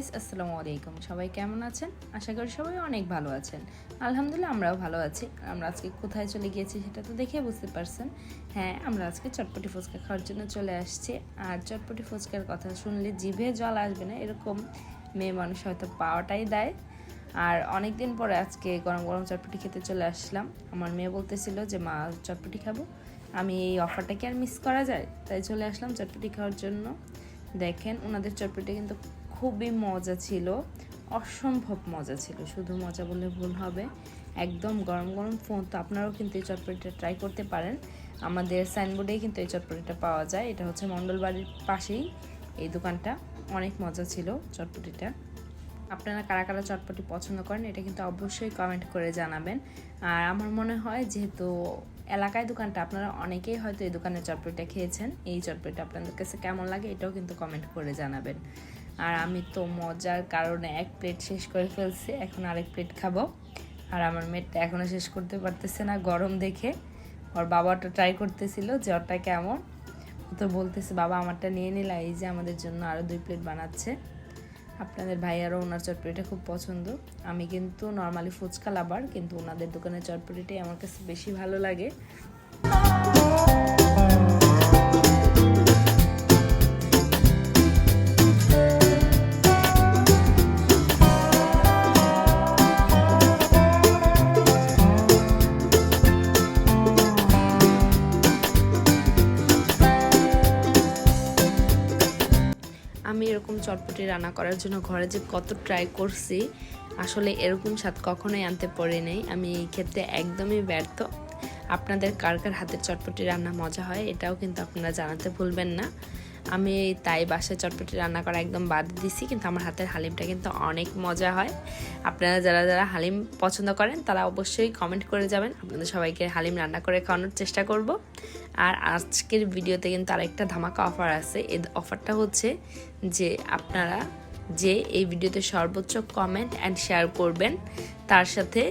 আসসালামু আলাইকুম। সবাই কেমন আছেন? আশা করি সবাই অনেক ভালো আছেন। আলহামদুলিল্লাহ, আমরাও ভালো আছি। আমরা আজকে কোথায় চলে গিয়েছি সেটা তো দেখে বুঝতে পারছেন। হ্যাঁ আমরা আজকে চটপটি ফুচকা খাওয়ার জন্য চলে আসছি। আর চটপটি ফুচকার কথা শুনলে জিভে জল আসবে না, এরকম মেয়ে মানুষ হয়তো পাওয়াটাই দেয়। আর অনেক দিন পরে আজকে গরম গরম চটপটি খেতে চলে আসলাম। আমার মেয়ে বলতেছিল যে, মা চটপটি খাব। আমি এই অফারটা কি আর মিস করা যায়? তাই চলে আসলাম চটপটি খাওয়ার জন্য। দেখেন, ওনাদের চটপটি কিন্তু খুবই মজা ছিল, অসম্ভব মজা ছিল, শুধু মজা বললে ভুল হবে। একদম গরম গরম ফোন তো আপনারাও কিন্তু এই চটপটিটা ট্রাই করতে পারেন। আমাদের সাইনবোর্ডেই কিন্তু এই চটপটিটা পাওয়া যায়। এটা হচ্ছে মণ্ডলবাড়ির পাশেই এই দোকানটা। অনেক মজা ছিল চটপটিটা। আপনারা কারা কারা চটপটি পছন্দ করেন এটা কিন্তু অবশ্যই কমেন্ট করে জানাবেন। আর আমার মনে হয় যেহেতু এলাকায় দোকানটা, আপনারা অনেকেই হয়তো এই দোকানের চটপটিটা খেয়েছেন। এই চটপটিটা আপনাদের কাছে কেমন লাগে এটাও কিন্তু কমেন্ট করে জানাবেন। আর আমি তো মজার কারণে এক প্লেট শেষ করে ফেলছি, এখন আরেক প্লেট খাব। আর আমার মেয়েটা এখনও শেষ করতে পারতেছে না গরম দেখে। ওর বাবাটা ট্রাই করতেছিল যে ওরটা কেমন। ও তো বলতেছে, বাবা, আমারটা নিয়ে নিলা, এই যে আমাদের জন্য আরও দুই প্লেট বানাচ্ছে। আপনাদের ভাইয়ারও ওনার চটপটিটা খুব পছন্দ। আমি কিন্তু নর্মালি ফুচকা লাভার কিন্তু ওনাদের দোকানের চটপটিটাই আমার কাছে বেশি ভালো লাগে। আমি এরকম চটপটি রান্না করার জন্য ঘরে যে কত ট্রাই করছি, আসলে এরকম স্বাদ কখনোই আনতে পারি নাই। আমি এই ক্ষেত্রে একদমই ব্যর্থ। আপনাদের কার কার হাতের চটপটি রান্না মজা হয়, এটাও কিন্তু আপনারা জানাতে ভুলবেন না। আমি তাই বাসায় চটপটি রান্না করা একদম বাদ দিছি, কিন্তু আমার হাতের হালিমটা কিন্তু অনেক মজা হয়। আপনারা যারা যারা হালিম পছন্দ করেন, তারা অবশ্যই কমেন্ট করে যাবেন। আপনাদের সবাইকে হালিম রান্না করে খাওয়ানোর চেষ্টা করব। আর আজকের ভিডিওতে কিন্তু আরেকটা ধামাকা অফার আছে। এই অফারটা হচ্ছে যে আপনারা যে এই ভিডিওতে সর্বোচ্চ কমেন্ট অ্যান্ড শেয়ার করবেন, তার সাথে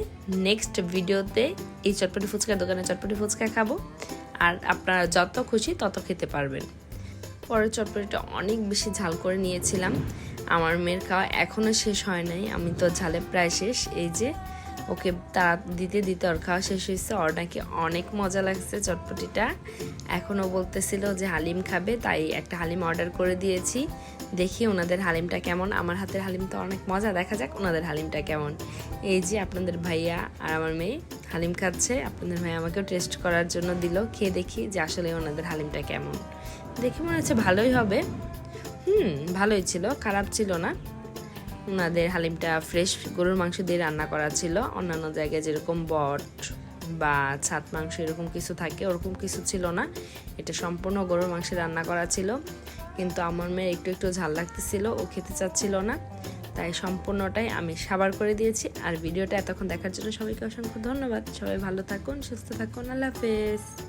নেক্সট ভিডিওতে এই চটপটি ফুচকার দোকানে চটপটি ফুচকা খাব। আর আপনারা যত খুশি তত খেতে পারবেন। পরের চটপটিটা অনেক বেশি ঝাল করে নিয়েছিলাম। আমার মেয়ের খাওয়া এখনও শেষ হয় নাই। আমি তো ঝালে প্রায় শেষ। এই যে ওকে তা দিতে দিতে ওর খাওয়া শেষ হয়েছে। ওর নাকি অনেক মজা লাগছে চটপটিটা। এখনও বলতেছিল যে হালিম খাবে, তাই একটা হালিম অর্ডার করে দিয়েছি। দেখি ওনাদের হালিমটা কেমন। আমার হাতের হালিম তো অনেক মজা। দেখা যাক ওনাদের হালিমটা কেমন। এই যে আপনাদের ভাইয়া আর আমার মেয়ে হালিম খাচ্ছে। আপনাদের ভাই আমাকেও টেস্ট করার জন্য দিল। খেয়ে দেখি যে আসলে ওনাদের হালিমটা কেমন। দেখে মনে হচ্ছে ভালোই হবে। হুম, ভালোই ছিল, খারাপ ছিল না। ওনাদের হালিমটা ফ্রেশ গরুর মাংস দিয়ে রান্না করা ছিল। অন্যান্য জায়গায় যেরকম বট বা ছাত মাংস এরকম কিছু থাকে, ওরকম কিছু ছিল না। এটা সম্পূর্ণ গরুর মাংসে রান্না করা ছিল। কিন্তু আমার মেয়ে একটু একটু ঝাল লাগতেছিল, ও খেতে চাচ্ছিল না। তাই সম্পূর্ণটাই আমি সাবার করে দিয়েছি। আর ভিডিওটা এতক্ষণ দেখার জন্য সবাইকে অসংখ্য ধন্যবাদ। সবাই ভালো থাকুন, সুস্থ থাকুন। আল্লাহ হাফেজ।